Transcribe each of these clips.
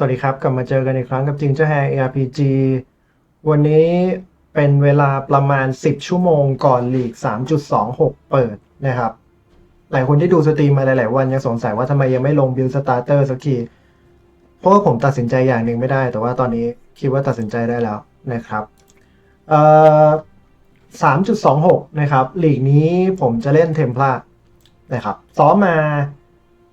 สวัสดีครับ กลับมาเจอกันอีกครั้งกับจริงเจ้าแฮ ARPG วันนี้เป็นเวลาประมาณ 10 ชั่วโมงก่อนลีก 3.26 เปิดนะครับ หลายคนที่ดูสตรีมมาหลาย ๆ วันยังสงสัยว่าทำไมยังไม่ลงบิลสตาร์เตอร์สักที เพราะว่าผมตัดสินใจอย่างหนึ่งไม่ได้ แต่ว่าตอนนี้คิดว่าตัดสินใจได้แล้วนะครับเอ่อ3.26 นะครับลีกนี้ผมจะเล่นเทมพลานะครับซ้อมมา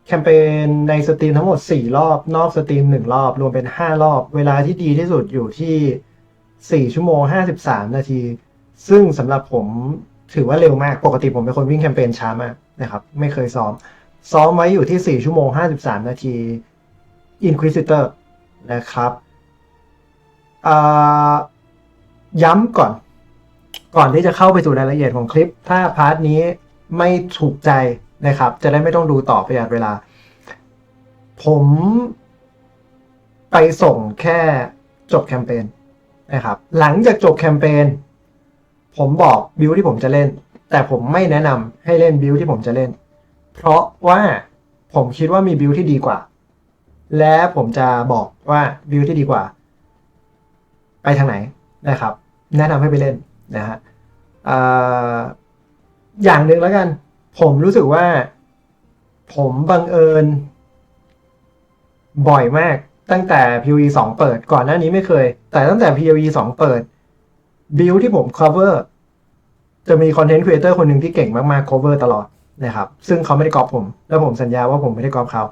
แคมเปญในสตรีมทั้งหมด 4 รอบ นอกสตรีม 1 รอบ รวมเป็น 5 รอบ เวลาที่ดีที่สุดอยู่ที่ 4 ชั่วโมง 53 นาที ซึ่งสำหรับผมถือว่าเร็วมาก ปกติผมเป็นคนวิ่งแคมเปญช้ามากนะครับ ไม่เคยซ้อม ซ้อมไว้อยู่ที่ 4 ชั่วโมง 53 นาที Inquisitor นะครับ ย้ำก่อน ก่อนที่จะเข้าไปสู่รายละเอียดของคลิป ถ้าพาร์ทนี้ไม่ถูกใจ นะครับ จะได้ไม่ต้องดูต่อประหยัดเวลา ผมไปส่งแค่จบแคมเปญนะครับ หลังจากจบแคมเปญผมบอกบิวที่ผมจะเล่น แต่ผมไม่แนะนำให้เล่นบิวที่ผมจะเล่น เพราะว่าผมคิดว่ามีบิวที่ดีกว่า และผมจะบอกว่าบิวที่ดีกว่า ไปทางไหนนะครับ แนะนำให้ไปเล่นนะฮะออย่างหนึ่งแล้วกัน ผมรู้สึกว่า ผมบังเอิญ บ่อยมากตั้งแต่ PoE 2 เปิดก่อนหน้านี้ไม่เคย แต่ตั้งแต่ PoE 2 เปิด บิลที่ผม cover จะมีคอนเทนต์ครีเอเตอร์คนหนึ่งที่เก่งมากๆ cover ตลอดนะครับ ซึ่งเขาไม่ได้กอบผม แล้วผมสัญญาว่าผมไม่ได้กอบเขา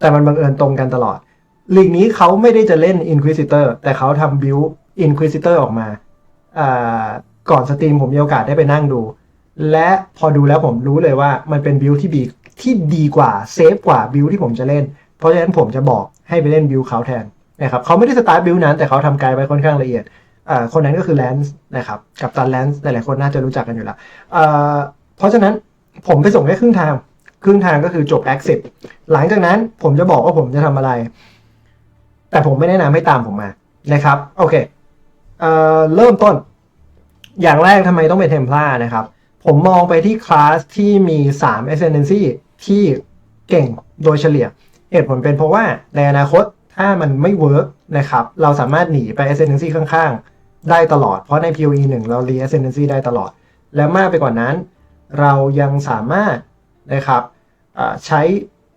แต่มันบังเอิญตรงกันตลอด ลีกนี้เขาไม่ได้จะเล่น Inquisitor แต่เขาทำบิล Inquisitor ออกมาอ่าก่อนสตรีมผมมีโอกาสได้ไปนั่งดู และพอดูแล้วผมรู้เลยว่ามันเป็นบิลที่ดีที่ดีกว่าเซฟกว่าบิลที่ผมจะเล่น เพราะฉะนั้นผมจะบอกให้ไปเล่นบิลเขาแทนนะครับเขาไม่ได้สตาร์ทบิลนั้นแต่เขาทำกด์ไว้ค่อนข้างละเอียดอ่าคนนั้นก็คือแลนซ์นะครับกับตันแลนซ์หลายๆคนน่าจะรู้จักกันอยู่แล้วอ่าเพราะฉะนั้นผมไปส่งแค่ครึ่งทาง ครึ่งทางก็คือจบ Exit หลังจากนั้นผมจะบอกว่าผมจะทำอะไร แต่ผมไม่แนะนำให้ตามผมมานะครับโอเคเอ่อเริ่มต้น อย่างแรกทำไมต้องเป็นเทมพลานะครับ ผมมองไปที่คลาสที่มี 3 ascendancy ที่เก่งโดยเฉลี่ย เหตุผลเป็นเพราะว่าในอนาคตถ้ามันไม่เวิร์กนะครับ เราสามารถหนีไป ascendancy ข้างๆ ได้ตลอด เพราะใน PoE 1 เรารี ascendancy ได้ตลอด และมากไปกว่านั้น เรายังสามารถนะครับใช้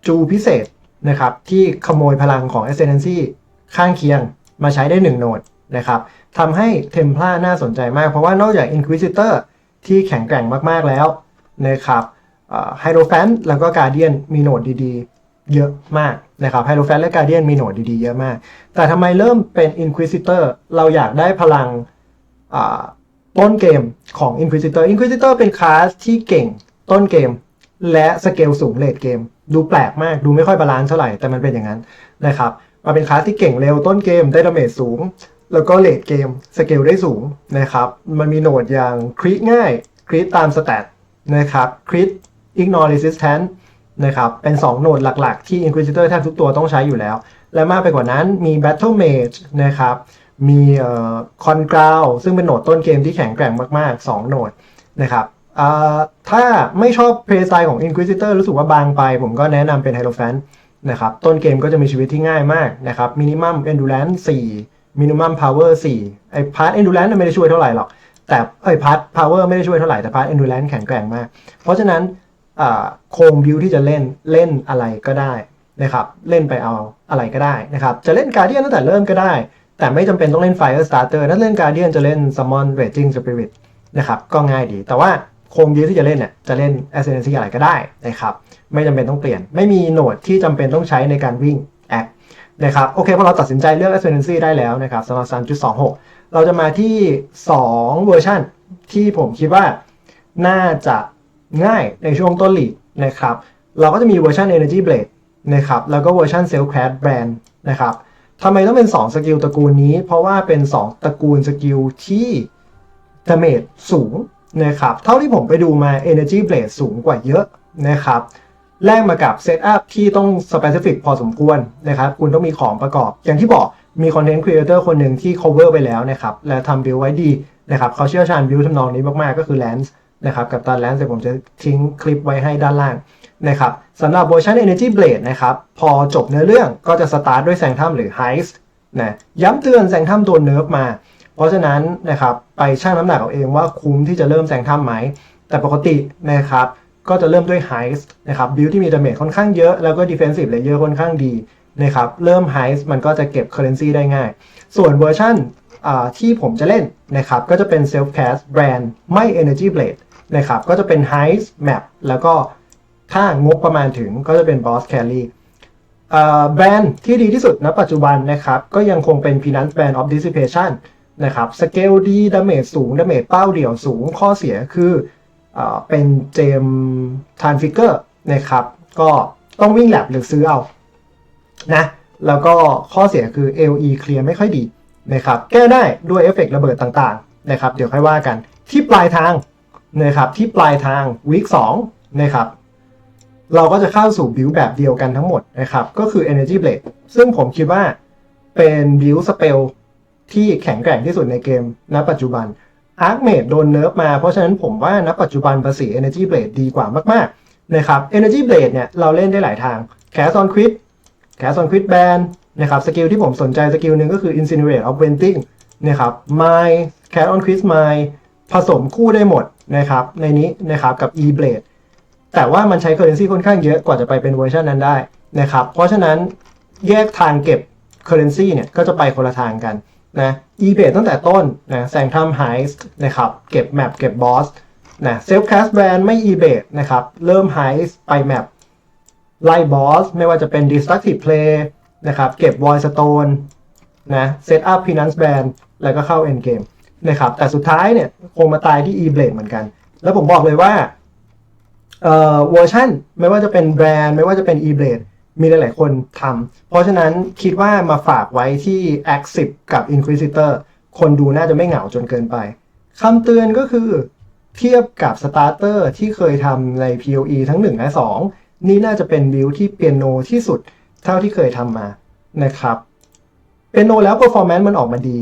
จูพิเศษนะครับที่ขโมยพลังของ ascendancy ข้างเคียงมาใช้ได้ 1โหนดนะครับทำให้เทมพลาน่าสนใจมากเพราะว่านอกจาก Inquisitor ที่แข็งแกร่งมากๆแล้วนะครับไฮโดรแฟนแล้วก็การเดียนมีโหนดดีๆ เยอะมากนะครับไฮโดรแฟนและการเดียนมีโหนดดีๆ เยอะมาก แต่ทำไมเริ่มเป็น Inquisitor เราอยากได้พลังต้นเกมของ Inquisitor Inquisitor เป็นคลาสที่เก่งต้นเกม และสเกลสูงเลดเกม ดูแปลกมากดูไม่ค่อยบาลานซ์เท่าไหร่แต่มันเป็นอย่างนั้นนะครับมาเป็นคลาสที่เก่งเร็วต้นเกมได้ดาเมจสูง แล้วก็เลดเกมสเกลได้สูงนะครับ มันมีโหนดอย่างคริง่ายคริตามสแตทนะครับคริต ignore resistance นะครับเป็น 2 โหนดหลักๆ ที่ Inquisitor แทบทุกตัวต้องใช้อยู่แล้ว และมากไปกว่านั้นมี Battle Mage นะครับมีเอ่อ Con g r o u ซึ่งเป็นโหนดต้นเกมที่แข็งแกร่งมากๆ 2 โหนดนะครับถ้าไม่ชอบ play style ของ Inquisitor รู้สึกว่าบางไป ผมก็แนะนำเป็น Hierophant นะครับต้นเกมก็จะมีชีวิตที่ง่ายมากนะครับ Minimum Endurance 4 Minimum Power 4ไอ้พาร์ท Endurance ไม่ได้ช่วยเท่าไหร่หรอก แต่ไอ้พาร์ท Power ไม่ได้ช่วยเท่าไหร่ แต่พาร์ท Endurance แข็งแกร่งมาก เพราะฉะนั้นโครงบิวที่จะเล่นเล่นอะไรก็ได้นะครับ เล่นไปเอาอะไรก็ได้นะครับ จะเล่น Guardian ตั้งแต่เริ่มก็ได้ แต่ไม่จำเป็นต้องเล่น Fire Starter ถ้าเล่น Guardian จะเล่น Summon Raging Spirit นะครับก็ง่ายดี แต่ว่าโครงบิวที่จะเล่นเนี่ยจะเล่น Ascendancy อะไรก็ได้นะครับ ไม่จำเป็นต้องเปลี่ยน ไม่มีโหนดที่จำเป็นต้องใช้ในการวิ่ง นะครับโอเคพอเราตัดสินใจเลือก Ascendancy ได้แล้วนะครับสำหรับ 3.26 เราจะมาที่ 2 เวอร์ชันที่ผมคิดว่าน่าจะง่ายในช่วงต้นหลีกนะครับ เราก็จะมีเวอร์ชัน Energy Blade นะครับแล้วก็เวอร์ชัน Self Craft Brand นะครับทำไมต้องเป็น 2 สกิลตระกูลนี้ เพราะว่าเป็น 2 ตระกูลสกิลที่ดาเมจสูงนะครับเท่าที่ผมไปดูมา Energy Blade สูงกว่าเยอะนะครับ แลกมากับเซตอัพที่ต้องสเปซิฟิกพอสมควรนะครับคุณต้องมีของประกอบ อย่างที่บอกมีคอนเทนต์ครีเอเตอร์คนหนึ่งที่ cover ไปแล้วนะครับและทำบิลไว้ดีนะครับเขาเชี่ยวชาญบิลทำนองนี้มาก ๆ ก็คือแลนซ์นะครับกับตันแลนซ์เดี๋ยวผมจะทิ้งคลิปไว้ให้ด้านล่างนะครับสำหรับเวอร์ชัน Energy Blade นะครับพอจบเนื้อเรื่องก็จะสตาร์ทด้วยแซงทัมหรือ Heist นะย้ำเตือนแซงทัมโดนเนิร์ฟมา เพราะฉะนั้นนะครับไปชั่งน้ำหนักเอาเองว่าคุ้มที่จะเริ่มแซงทัมไหมแต่ปกตินะครับ ก็จะเริ่มด้วย Heist นะครับบิลที่มีดาเมจค่อนข้างเยอะ แล้วก็ Defensive Layer ค่อนข้างดีนะครับ เริ่ม Heist มันก็จะเก็บ Currency ได้ง่าย ส่วนเวอร์ชันที่ผมจะเล่นนะครับ ก็จะเป็น Self Cast Brand ไม่ Energy Blade นะครับ ก็จะเป็น Heist Map แล้วก็ถ้างบประมาณถึงก็จะเป็น Boss Carry แบรนด์ที่ดีที่สุดณปัจจุบันนะครับ ก็ยังคงเป็น Peanuts Band of Dissipation นะครับ สเกลดี ดาเมจสูง ดาเมจเป้าเดี่ยวสูง ข้อเสียคือ เป็นเจมทานฟิกเกอร์นะครับ ก็ต้องวิ่งแลบหรือซื้อเอานะแล้วก็ข้อเสียคือ LE เคลียร์ไม่ค่อยดีนะครับ แก้ได้ด้วยเอฟเฟกต์ระเบิดต่างๆนะครับ เดี๋ยวค่อยว่ากันที่ปลายทางนะครับที่ปลายทางวีค2นะครับเราก็จะเข้าสู่บิลแบบเดียวกันทั้งหมดนะครับ ก็คือ Energy Blade ซึ่งผมคิดว่าเป็นบิลสเปลที่แข็งแกร่งที่สุดในเกมณปัจจุบัน Arc Mage โดนเนิร์ฟมา เพราะฉะนั้นผมว่าณปัจจุบันภาษี Energy Blade ดีกว่ามากๆนะครับ Energy Blade เนี่ยเราเล่นได้หลายทาง Cast on Crit Cast on Crit Ban นะครับสกิลที่ผมสนใจสกิลหนึ่งก็คือ Incinerate of Venting นะครับ My Cast on Crit My ผสมคู่ได้หมดนะครับในนี้นะครับกับ E Blade แต่ว่ามันใช้ currency ค่อนข้างเยอะกว่าจะไปเป็นเวอร์ชันนั้นได้นะครับเพราะฉะนั้นแยกทางเก็บ currency เนี่ยก็จะไปคนละทางกันนะ eBay ตั้งแต่ต้นนะแซงทำ heist นะครับเก็บแมปเก็บบอสนะ self cast brand ไม่ eBay นะครับเริ่ม heist ไปแมปไล่บอสไม่ว่าจะเป็น destructive play นะครับเก็บ void stone นะ set up finance band แล้วก็เข้า end game นะครับแต่สุดท้ายเนี่ยคงมาตายที่ eBay เหมือนกัน แล้วผมบอกเลยว่าเอ่อเวอร์ชันไม่ว่าจะเป็นแบรนด์ ไม่ว่าจะเป็น eBlade มีหลาย ๆ คนทำเพราะฉะนั้นคิดว่ามาฝากไว้ที่ Active กับ Inquisitor คนดูน่าจะไม่เหงาจนเกินไปคำเตือนก็คือ เทียบกับ Starter ที่เคยทำใน PoE ทั้ง 1 และ 2 นี่น่าจะเป็นบิลที่เปียโนที่สุดเท่าที่เคยทำมานะครับเปียโนแล้ว performance มันออกมาดี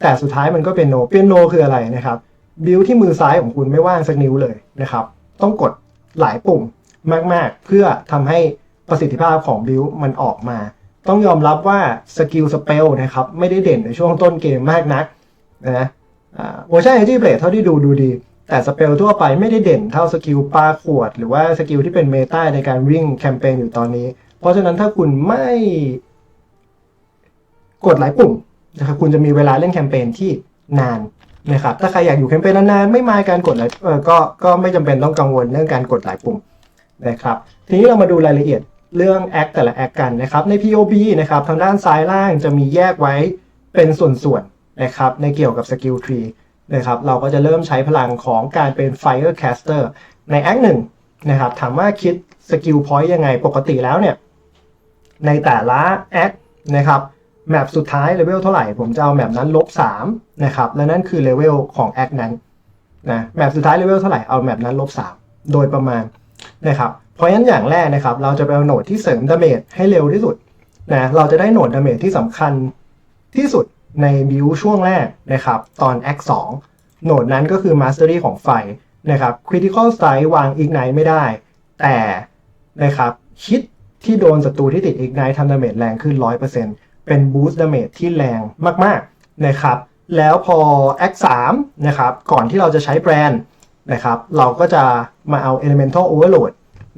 แต่สุดท้ายมันก็เปียโนเปียโนคืออะไรนะครับบิลที่มือซ้ายของคุณไม่ว่างสักนิ้วเลยนะครับ ต้องกดหลายปุ่มมาก ๆ เพื่อทำให้ ประสิทธิภาพของบิลมันออกมา ต้องยอมรับว่าสกิลสเปลนะครับไม่ได้เด่นในช่วงต้นเกมมากนักนะเวอร์ชันเอจิเบลเท่าที่ดูดูดี แต่สเปลทั่วไปไม่ได้เด่นเท่าสกิลปาขวด หรือว่าสกิลที่เป็นเมตาในการวิ่งแคมเปญอยู่ตอนนี้ เพราะฉะนั้นถ้าคุณไม่กดหลายปุ่มนะครับคุณจะมีเวลาเล่นแคมเปญที่นานนะครับถ้าใครอยากอยู่แคมเปญนานๆไม่มาการกดหลายก็ก็ไม่จำเป็นต้องกังวลเรื่องการกดหลายปุ่มนะครับทีนี้เรามาดูรายละเอียด เรื่องแอคแต่ละแอคกันนะครับ ใน POB นะครับทางด้านซ้ายล่างจะมีแยกไว้เป็นส่วนๆนะครับในเกี่ยวกับสกิลทรีนะครับเราก็จะเริ่มใช้พลังของการเป็น Firecaster ในแอคหนึ่งนะครับถามว่าคิดสกิลพอยต์ยังไงปกติแล้วเนี่ย ในแต่ละแอคนะครับแมปสุดท้ายเลเวลเท่าไหร่ ผมจะเอาแมปนั้นลบ3นะครับและนั่นคือเลเวลของแอคนั้นนะแมปสุดท้ายเลเวลเท่าไหร่เอาแมปนั้นลบ3โดยประมาณนะครับ เพราะฉะนั้นอย่างแรกนะครับ เราจะไปเอาโหนดที่เสริมดาเมจให้เร็วที่สุดนะเราจะได้โหนดดาเมจที่สำคัญที่สุดในบิวช่วงแรกนะครับ ตอนแอค2โหนดนั้นก็คือ Mastery ของไฟนะครับ Critical Strike วาง Ignite ไม่ได้ แต่นะครับคิดที่โดนศัตรูที่ติด Ignite ทำดาเมจแรงขึ้น 100%เป็น Boost Damage ที่แรงมากๆนะครับ แล้วพอ Act 3นะครับ ก่อนที่เราจะใช้แบรนด์นะครับ เราก็จะมาเอา Elemental Overload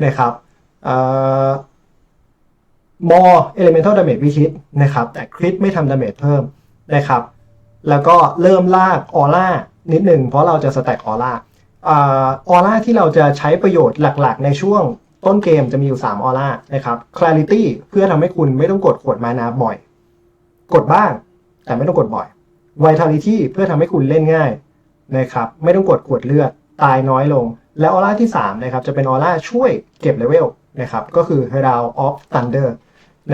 นะครับเอ่อ more elemental damage วิคิดนะครับแต่คริตไม่ทำ damage เพิ่มนะครับแล้วก็เริ่มลากออร่านิดหนึ่งเพราะเราจะสแต็กออร่าออร่าที่เราจะใช้ประโยชน์หลักๆ ในช่วงต้นเกมจะมีอยู่ 3 ออร่านะครับ clarity เพื่อทำให้คุณไม่ต้องกดขวดมานาบ่อย กดบ้าง แต่ไม่ต้องกดบ่อย vitality เพื่อทำให้คุณเล่นง่ายนะครับไม่ต้องกดขวดเลือดตายน้อยลง และออร่าที่3นะครับจะเป็นออร่าช่วยเก็บเลเวลนะครับก็คือ Herald of Thunder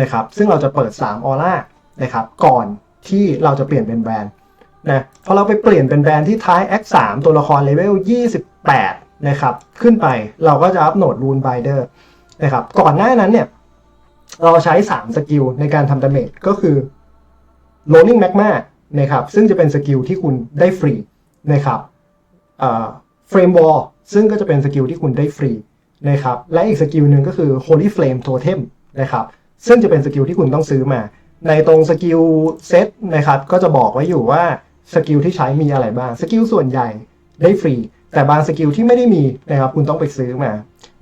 นะครับซึ่งเราจะเปิด 3 ออร่านะครับก่อนที่เราจะเปลี่ยนเป็นแบรนด์นะพอเราไปเปลี่ยนเป็นแบรนด์ที่ท้าย Act 3ตัวละครเลเวล 28 นะครับขึ้นไปเราก็จะอัปโหลด Rune Binder นะครับก่อนหน้านั้นเนี่ยเราใช้ 3 สกิลในการทำดาเมจก็คือ Rolling Magma นะครับซึ่งจะเป็นสกิลที่คุณได้ฟรีนะครับ เอ่อ Flame Wall ซึ่งก็จะเป็นสกิลที่คุณได้ฟรีนะครับและอีกสกิลหนึ่งก็คือ Holy Flame Totem นะครับซึ่งจะเป็นสกิลที่คุณต้องซื้อมา ในตรงสกิลเซตนะครับก็จะบอกไว้อยู่ว่าสกิลที่ใช้มีอะไรบ้างสกิลส่วนใหญ่ได้ฟรี แต่บางสกิลที่ไม่ได้มีนะครับคุณต้องไปซื้อมา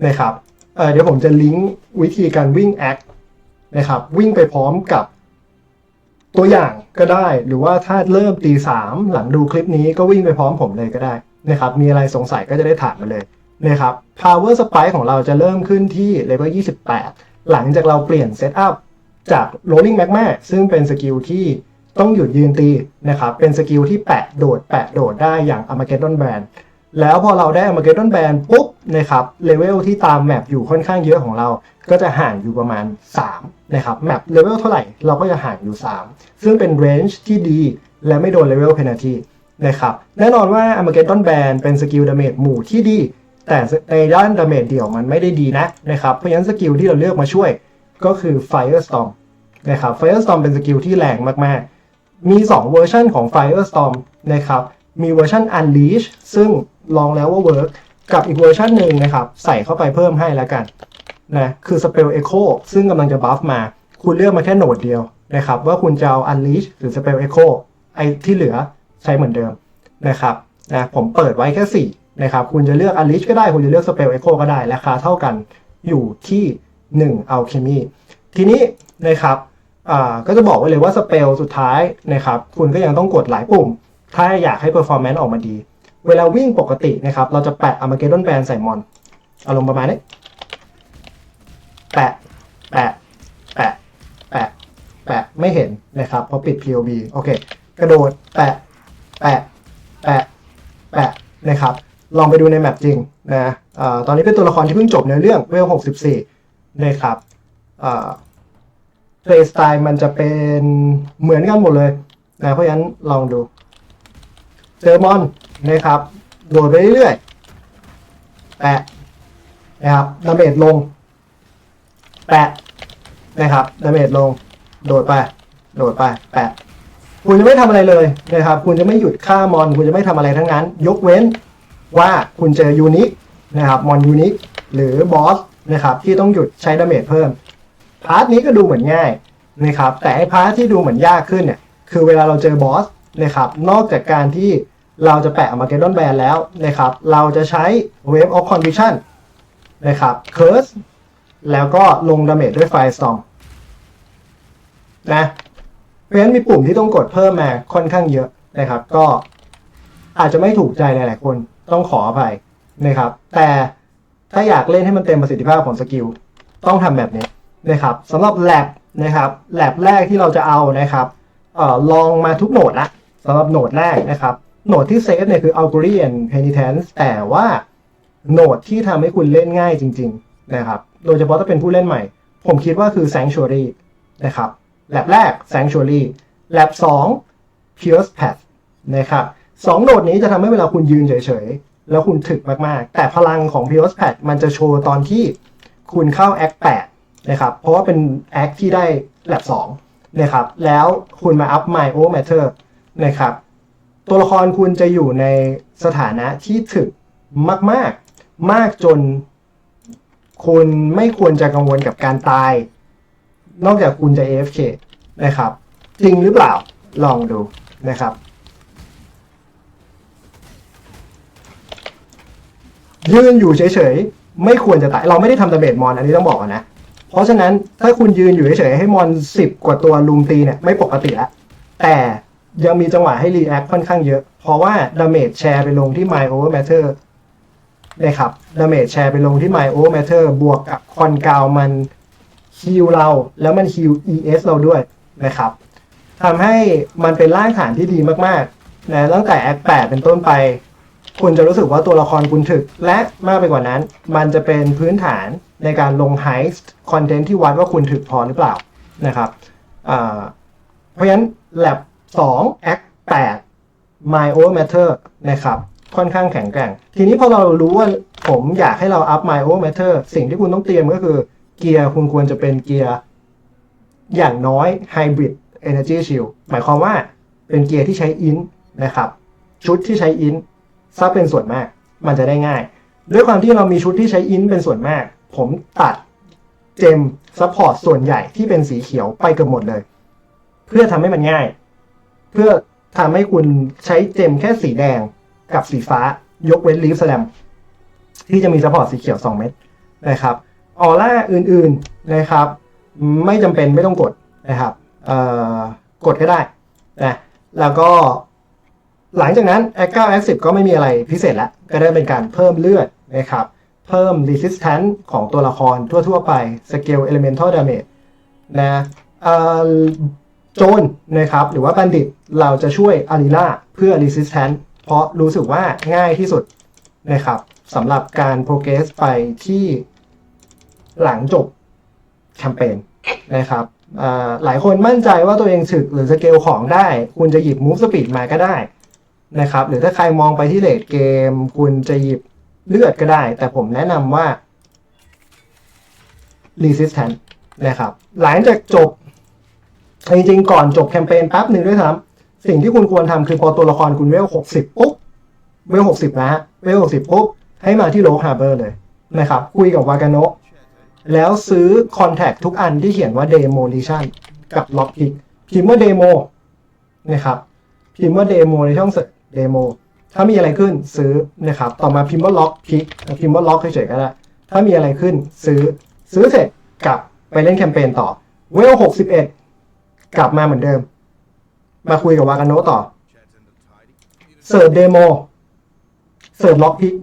นะครับเเดี๋ยวผมจะลิงก์วิธีการวิ่งแอคนะครับวิ่งไปพร้อมกับตัวอย่างก็ได้ หรือว่าถ้าเริ่มตีสามหลังดูคลิปนี้ก็วิ่งไปพร้อมผมเลยก็ได้ นะครับ มีอะไรสงสัยก็จะได้ถามมาเลยนะครับ power spike ของเราจะเริ่มขึ้นที่ level 28 หลังจากเราเปลี่ยนเซตอัพจาก rolling magma ซึ่งเป็นสกิลที่ต้องหยุดยืนตีนะครับ เป็นสกิลที่แปะโดด แปะโดดได้อย่าง Armageddon Band แล้วพอเราได้ Armageddon Band ปุ๊บนะครับ เลเวลที่ตามแมปอยู่ค่อนข้างเยอะของเรา ก็จะห่างอยู่ประมาณ 3 นะครับ แมปเลเวลเท่าไหร่เราก็จะห่างอยู่ 3 ซึ่งเป็นเรนจ์ที่ดีและไม่โดนเลเวลเพนัลที นะครับแน่นอนว่า Armageddon Band เป็นสกิลดาเมจหมู่ที่ดี แต่ในด้านดาเมจเดี่ยวมันไม่ได้ดีนะนะครับเพราะฉะนั้นสกิลที่เราเลือกมาช่วยก็คือ Firestorm นะครับ Firestorm เป็นสกิลที่แรงมากๆ มี 2 เวอร์ชันของ Firestorm นะครับมีเวอร์ชัน Unleash ซึ่งลองแล้วว่าเวิร์กกับอีกเวอร์ชันหนึ่งนะครับใส่เข้าไปเพิ่มให้แล้วกันนะคือ Spell Echo ซึ่งกำลังจะบัฟมา คุณเลือกมาแค่โหนดเดียวนะครับว่าคุณจะเอา Unleash หรือ Spell Echo ไอ้ที่เหลือ ใช้เหมือนเดิมนะครับนะผมเปิดไว้แค่ 4 นะครับ คุณจะเลือก Unleash ก็ได้ คุณจะเลือก Spell Echo ก็ได้ ราคาเท่ากันอยู่ที่ 1 Alchemy ทีนี้นะครับก็จะบอกไว้เลยว่า Spell สุดท้ายนะครับคุณก็ยังต้องกดหลายปุ่ม ถ้าอยากให้ performance ออกมาดี เวลาวิ่งปกตินะครับ เราจะแปะ Armageddon Band ใส่มอน อารมณ์ประมาณนี้ แปะ แปะ แปะ แปะ แปะ ไม่เห็นนะครับ เพราะปิด POV โอเค กระโดด แปะ แปะ แปะ แปะนะครับ ลองไปดูในแมปจริงนะอตอนนี้เป็นตัวละครที่เพิ่งจบในเรื่องเวล64นะครับเอ่อ play style มันจะเป็นเหมือนกันหมดเลยนะเพราะฉะนั้นลองดูเจอมอนนะครับโดดไปเรื่อยๆแปะนะครับดาเมจลง แปะนะครับดาเมจลง โดดไป โดดไป แปะ คุณจะไม่ทำอะไรเลยนะครับ คุณจะไม่หยุดฆ่ามอน คุณจะไม่ทำอะไรทั้งนั้น ยกเว้นว่าคุณเจอยูนิคนะครับมอนยูนิคหรือบอสนะครับที่ต้องหยุดใช้ดาเมจเพิ่ม พาร์ทนี้ก็ดูเหมือนง่ายนะครับ แต่ไอ้พาร์ทที่ดูเหมือนยากขึ้นเนี่ยคือเวลาเราเจอบอสนะครับนอกจากการที่เราจะแปะมาเกดอนแบนแล้วนะครับ เราจะใช้ Wave of Conviction นะครับ Curse แล้วก็ลงดาเมจด้วย Firestorm นะ เพราะฉะนั้นมีปุ่มที่ต้องกดเพิ่มมาค่อนข้างเยอะนะครับ ก็อาจจะไม่ถูกใจหลาย ๆ คนต้องขออภัยนะครับ แต่ถ้าอยากเล่นให้มันเต็มประสิทธิภาพของสกิลต้องทำแบบนี้นะครับสำหรับ lab นะครับ lab แรกที่เราจะเอานะครับเอ่อลองมาทุกโหนดละสำหรับโหนดแรกนะครับโหนดที่เซฟเนี่ยคือ Augury and Penitence แต่ว่าโหนดที่ทำให้คุณเล่นง่ายจริง ๆ นะครับ โดยเฉพาะถ้าเป็นผู้เล่นใหม่ ผมคิดว่าคือ Sanctuary นะครับ แลบแรก Sanctuary แลบ2 Pierce Path นะครับสองโหนดนี้จะทำให้เวลาคุณยืนเฉยๆ แล้วคุณถึกมากๆ แต่พลังของ Pierce Path มันจะโชว์ตอนที่คุณเข้า Act 8นะครับ เพราะว่าเป็น Act ที่ได้แลบ2นะครับ แล้วคุณมา up My O Matter นะครับ ตัวละครคุณจะอยู่ในสถานะที่ถึกมากๆ มากจนคุณไม่ควรจะกังวลกับการตาย นอกจากคุณจะ AFK นะครับ จริงหรือเปล่าลองดูนะครับ ยืนอยู่เฉยๆ ไม่ควรจะตาย เราไม่ได้ทำดาเมจมอน อันนี้ต้องบอกนนะเพราะฉะนั้นถ้าคุณยืนอยู่เฉยๆ ให้มอนสิบกว่าตัวลุมตีเนี่ยไม่ปกติละแต่ยังมีจังหวะให้รีแอคค่อนข้างเยอะ เพราะว่าดาเมจแชร์ไปลงที่ My Over Matter นะครับดาเมจแชร์ไปลงที่ My Over Matter บวกกับคอนกาวมัน ฮิลเราแล้วมันฮิล ES เราด้วยนะครับทำให้มันเป็นร่างฐานที่ดีมากๆนะตั้งแต่แอค8เป็นต้นไป คุณจะรู้สึกว่าตัวละครคุณถึก และมากไปกว่านั้น มันจะเป็นพื้นฐานในการลงไฮส์คอนเทนต์ที่วัดว่าคุณถึกพอหรือเปล่านะครับเพราะฉะนั้น lab 2 act 8 my over matter นะครับค่อนข้างแข็งแกร่ง ทีนี้พอเรารู้ว่าผมอยากให้เรา up my over matter สิ่งที่คุณต้องเตรียมก็คือ เกียร์คุณควรจะเป็นเกียร์อย่างน้อย hybrid energy shield หมายความว่าเป็นเกียร์ที่ใช้อินนะครับ ชุดที่ใช้อินซะเป็นส่วนมาก มันจะได้ง่าย ด้วยความที่เรามีชุดที่ใช้อินเป็นส่วนมาก ผมตัดเจมซัพพอร์ตส่วนใหญ่ที่เป็นสีเขียวไปเกือบหมดเลย เพื่อทำให้มันง่าย เพื่อทำให้คุณใช้เจมแค่สีแดงกับสีฟ้ายกเว้นลีฟสแลมที่จะมีซัพพอร์ตสีเขียว 2 เม็ดนะครับ ออร่าอื่นๆนะครับ ไม่จำเป็นไม่ต้องกดนะครับเอ่อกดก็ได้นะแล้วก็หลังจากนั้น Act 9 Act 10ก็ไม่มีอะไรพิเศษละก็ได้เป็นการเพิ่มเลือดนะครับ เพิ่ม resistance ของตัวละครทั่ว ๆ ไป scale elemental damage นะโจนนะครับ หรือว่าบัณฑิตเราจะช่วยอารีล่าเพื่อ resistance เพราะรู้สึกว่าง่ายที่สุดนะครับสำหรับการ progress ไปที่ หลังจบแคมเปญนะครับหลายคนมั่นใจว่าตัวเองถึกหรือสเกลของได้ คุณจะหยิบ move speed มาก็ได้นะครับ หรือถ้าใครมองไปที่เลดเกม คุณจะหยิบเลือดก็ได้ แต่ผมแนะนำว่า resistance นะครับ หลังจากจบ จริงๆ ก่อนจบแคมเปญแป๊บหนึ่งด้วยซ้ำสิ่งที่คุณควรทำคือพอตัวละครคุณเวล 60 ปุ๊บ เวล 60 นะฮะ เวล 60 ปุ๊บ ให้มาที่โลฮาร์เบอร์เลยนะครับ คุยกับวากาโนะ แล้วซื้อคอนแทคทุกอันที่เขียนว่า Demolition กับล็อกพิกพิมพ์ว่า Demo นะครับพิมพ์ว่า Demo ในช่องเดโมถ้ามีอะไรขึ้นซื้อนะครับต่อมาพิมพ์ว่าล็อกพิกพิมพ์ว่าล็อกเฉยๆก็ได้ถ้ามีอะไรขึ้นซื้อซื้อเสร็จกลับไปเล่นแคมเปญต่อเวล61กลับมาเหมือนเดิม มาคุยกับวากาโนต่อเสิร์ฟเดโมเสิร์ฟล็อกพิก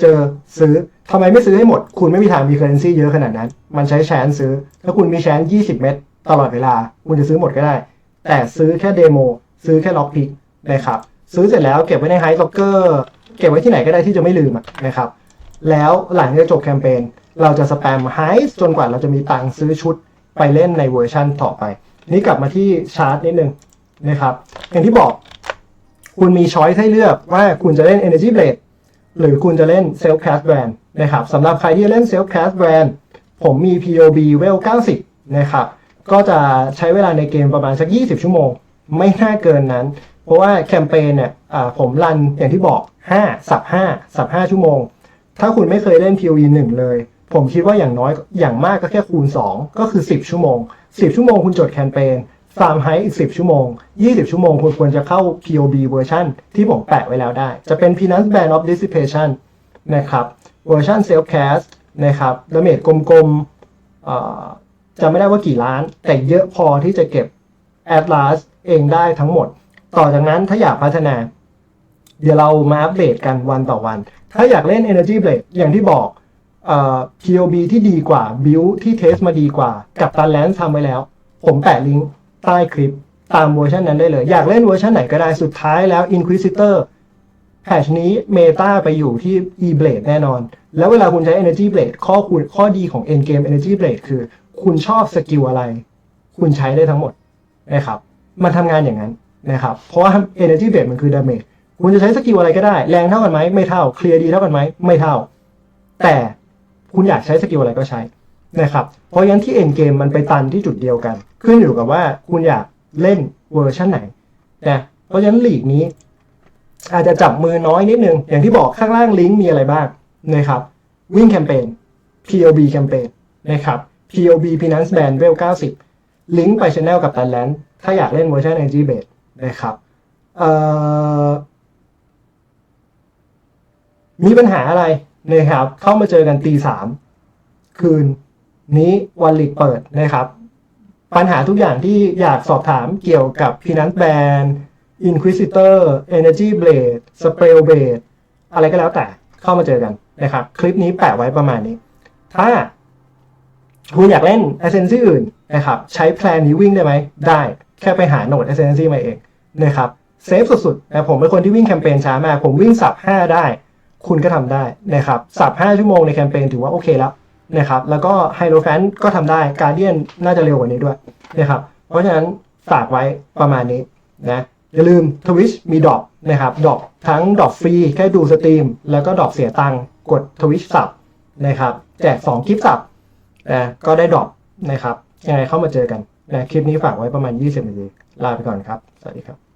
เจอซื้อทำไมไม่ซื้อให้หมด คุณไม่มีทางมีเคอร์เรนซีเยอะขนาดนั้น มันใช้แชนซื้อ ถ้าคุณมีแชน20 เม็ดตลอดเวลา คุณจะซื้อหมดก็ได้ แต่ซื้อแค่เดโมซื้อแค่ล็อกพิกนะครับซื้อเสร็จแล้วเก็บไว้ในไฮซ็อกเกอร์เก็บไว้ที่ไหนก็ได้ที่จะไม่ลืมนะครับแล้วหลังจากจบแคมเปญเราจะสแปมไฮจนกว่าเราจะมีตังค์ซื้อชุดไปเล่นในเวอร์ชั่นต่อไป นี่กลับมาที่ชาร์ตนิดนึงนะครับอย่างที่บอก คุณมีช้อยให้เลือกว่าคุณจะเล่น Energy Blade หรือคุณจะเล่น Self Cast Brand นะครับสำหรับใครที่เล่น Self Cast Brand ผมมี POB Well 90 นะครับ ก็จะใช้เวลาในเกมประมาณสัก 20 ชั่วโมง ไม่น่าเกินนั้น เพราะว่าแคมเปญเนี่ยผมรันอย่างที่บอก 5 สับ 5 สับ 5 ชั่วโมง ถ้าคุณไม่เคยเล่น POE 1 เลย ผมคิดว่าอย่างน้อยอย่างมากก็แค่คูณ 2 ก็คือ 10 ชั่วโมง 10 ชั่วโมงคุณจดแคมเปญ ฟาร์มไฮอีก10ชั่วโมง 20 ชั่วโมงคุณควรจะเข้า POB เวอร์ชันที่ผมแปะไว้แล้วได้ จะเป็น Peanuts Band of Dissipation นะครับเวอร์ชัน Self Cast นะครับดาเมจกลมๆจำไม่ได้ว่ากี่ล้าน แต่เยอะพอที่จะเก็บ Atlas เองได้ทั้งหมด ต่อจากนั้นถ้าอยากพัฒนา เดี๋ยวเรามาอัปเดตกันวันต่อวัน ถ้าอยากเล่น Energy Blade อย่างที่บอกอ POB ที่ดีกว่า Build ที่เทสมาดีกว่า กับตันแลนซ์ทำไว้แล้ว ผมแปะลิงก์ ใต้คลิปตามเวอร์ชันนั้นได้เลย อยากเล่นเวอร์ชันไหนก็ได้สุดท้ายแล้ว Inquisitor แพชนี้เมตาไปอยู่ที่ E-Blade แน่นอน แล้วเวลาคุณใช้ Energy Blade ข้อคุณข้อดีของ Endgame Energy Blade คือ คุณชอบสกิลอะไร คุณใช้ได้ทั้งหมดนะครับ มันทำงานอย่างนั้นนะครับ เพราะว่า Energy Blade มันคือ Damage คุณจะใช้สกิลอะไรก็ได้ แรงเท่ากันไหมไม่เท่า เคลียร์ดีเท่ากันไหมไม่เท่า แต่คุณอยากใช้สกิลอะไรก็ใช้ นะครับ เพราะฉะนั้นที่ Endgame มันไปตันที่จุดเดียวกัน ขึ้นอยู่กับว่าคุณอยากเล่นเวอร์ชันไหนนะเพราะฉะนั้นลีกนี้ อาจจะจับมือน้อยนิดนึง อย่างที่บอกข้างล่างลิงก์มีอะไรบ้างนะครับวิ่งแคมเปญ POB แคมเปญนะครับ POB Finance Band เวล90 ลิงก์ไปช anel กับตันแลนถ้าอยากเล่นเวอร์ชัน Energy Base นะครับมีปัญหาอะไรนะครับ เข้ามาเจอกันตีสามคืน นี้วันลีกเปิดนะครับ ปัญหาทุกอย่างที่อยากสอบถามเกี่ยวกับ Finance Band Inquisitor Energy Blade Spell Blade อะไรก็แล้วแต่เข้ามาเจอกันนะครับ คลิปนี้แปะไว้ประมาณนี้ ถ้าคุณอยากเล่น Ascendancy อื่นนะครับ ใช้แพลนนี้วิ่งได้ไหม ได้แค่ไปหาโหนด Ascendancy มาเองนะครับเซฟสุดๆนะผมเป็นคนที่วิ่งแคมเปญช้ามาก ผมวิ่งสับ 5 ได้ คุณก็ทำได้นะครับ สับ 5 ชั่วโมงในแคมเปญถือว่าโอเคแล้ว นะครับแล้วก็ไฮโ o แฟนก็ทำได้การเดียนน่าจะเร็วกว่านี้ด้วยนะครับเพราะฉะนั้นฝากไว้ประมาณนี้นะอย่าลืม Twitch มีดอปนะครับดอปทั้งดอปฟรีแค่ดูสตรีม แล้วก็ดอปเสียตังค์กด Twitch สับนะครับแจก2คลิปสับนะก็ได้ดอปนะครับยังไงเข้ามาเจอกันนะคลิปนี้ฝากไว้ประมาณ 20นาทีลาไปก่อนครับ สวัสดีครับ